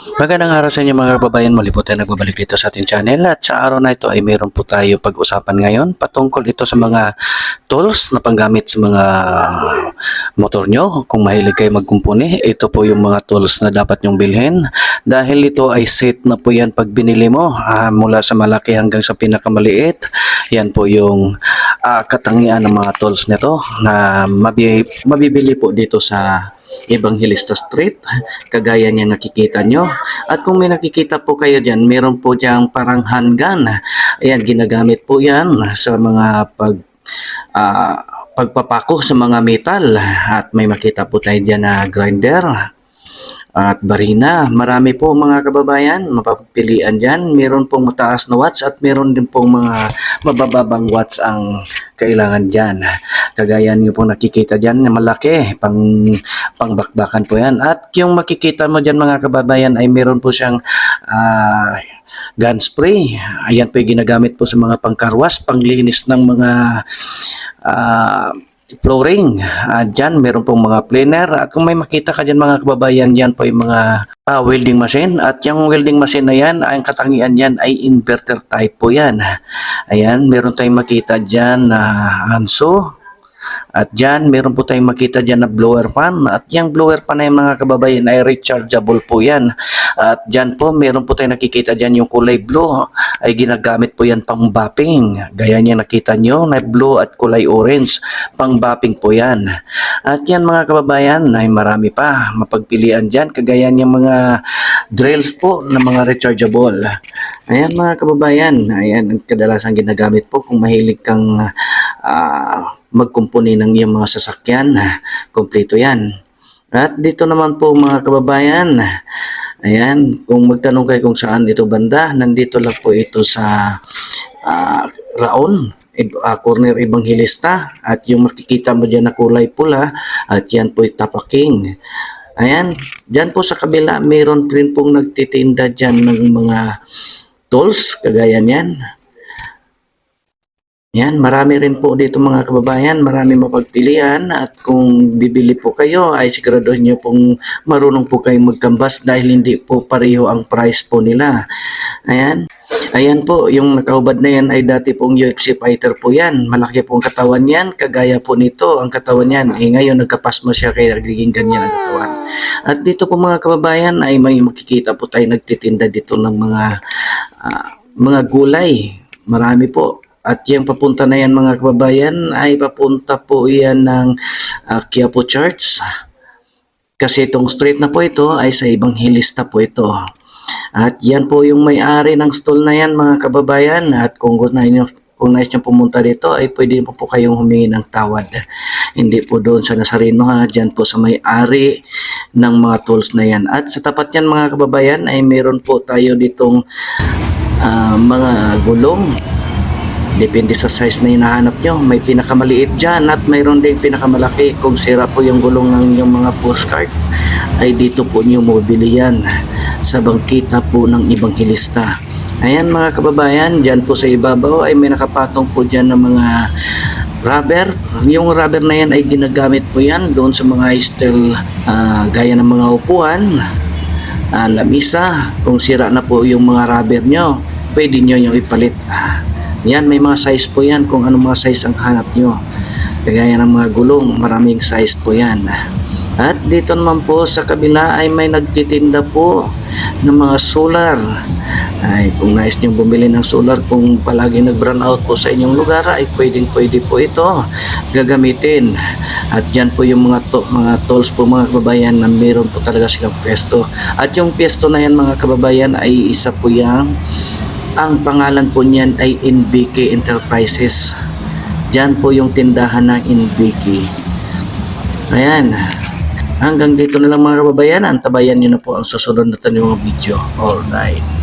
Magandang araw sa inyo mga kababayan. Muli po tayo nagbabalik dito sa ating channel at sa araw na ito ay meron po tayo pag-usapan ngayon patungkol ito sa mga tools na panggamit sa mga motor nyo. Kung mahilig kayo magkumpuni, ito po yung mga tools na dapat nyong bilhin dahil ito ay set na po yan pag binili mo ah, mula sa malaki hanggang sa pinakamaliit. Yan po yung ah, katangian ng mga tools nito na mabi- mabibili po dito sa Evangelista Street, kagaya niya nakikita nyo. At kung may nakikita po kayo dyan, meron po diyang parang handgun. Ayan, ginagamit po yan sa mga pag ah, pagpapako sa mga metal. At may makita po tayo dyan na grinder at barina. Marami po mga kababayan, mapapilian dyan. Meron pong mataas na watts at meron din pong mga mabababang watts ang kailangan dyan. Kagaya niyo po nakikita dyan malaki, pang, pangbakbakan po yan. At yung makikita mo dyan mga kababayan ay meron po siyang ah, gun spray. Ayan po yung ginagamit po sa mga pangkarwas, panglinis ng mga ah, flooring. Uh, dyan, meron pong mga planer. At kung may makita ka dyan mga kababayan, yan po yung mga ah, welding machine. At yung welding machine na yan, ang katangian yan ay inverter type po yan. Ayan, meron tayong makita dyan na Hanso. At dyan, meron po tayong makita dyan na blower fan. At yung blower fan na yung mga kababayan ay rechargeable po yan. At dyan po, meron po tayong nakikita dyan yung kulay blue. Ay ginagamit po yan pang bapping. Gaya niya nakita nyo na blue at kulay orange. Pang bapping po yan. At yan mga kababayan ay marami pa mapagpilian dyan. Kagaya niya mga drills po na mga rechargeable. Ayan mga kababayan, ayan ang kadalasan ginagamit po kung mahilig kang ah, magkumpuni ng iyong mga sasakyan. Kompleto yan. At dito naman po mga kababayan, ayan, kung magtanong kayo kung saan ito banda, nandito lang po ito sa ah, Raon, ah, corner Evangelista. At yung makikita mo dyan na kulay pula, at yan po tapaking. Ayan, dyan po sa kabila, meron rin pong nagtitinda dyan ng mga tools, kagaya niyan. Yan, marami rin po dito mga kababayan, marami mapagpilian at kung bibili po kayo ay siguraduhin nyo pong marunong po kayong magkambas dahil hindi po pareho ang price po nila. Ayan. Ayan po, yung nakaubad na yan ay dati pong UFC fighter po yan. Malaki pong katawan yan, kagaya po nito ang katawan yan. Eh ngayon nagkapasma siya kaya nagiging ganyan ang katawan. At dito po mga kababayan ay may makikita po tayo nagtitinda dito ng mga ah, mga gulay. Marami po. At yung papunta na yan mga kababayan ay papunta po yan ng uh, Quiapo Church. Kasi itong street na po ito ay sa Evangelista po ito. At yan po yung may-ari ng stall na yan mga kababayan. At kung gusto nyo kung nais nyo pumunta dito ay pwede po po kayong humingi ng tawad. Hindi po doon sa Nazareno ha, dyan po sa may-ari ng mga tools na yan. At sa tapat yan mga kababayan ay meron po tayo ditong ah, mga gulong Depende sa size na hinahanap nyo. May pinakamaliit dyan at mayroon din pinakamalaki. Kung sira po yung gulong ng inyong mga postcard, ay dito po nyo mabili yan sa bangkita po ng Evangelista. Ayan mga kababayan, dyan po sa ibabaw ay may nakapatong po dyan ng mga rubber. Yung rubber na yan ay ginagamit po yan doon sa mga style ah, gaya ng mga upuan, ah, lamisa. Kung sira na po yung mga rubber nyo, pwede nyo yung ipalit. Yan, may mga size po yan kung anong mga size ang hanap nyo. Kagaya ng mga gulong, maraming size po yan. At dito naman po sa kabila ay may nagtitinda po ng mga solar. Ay, kung nais nyo bumili ng solar, kung palagi nag-brown out po sa inyong lugar, ay pwedeng pwede po ito gagamitin. At yan po yung mga, to, mga tools po mga kababayan na meron po talaga silang pwesto. At yung pwesto na yan mga kababayan ay isa po yung ang pangalan po niyan ay NBK Enterprises. Diyan po yung tindahan ng NBK. Ayan. Hanggang dito na lang mga kababayan. Antabayan nyo na po ang susunod na tanong video. Alright.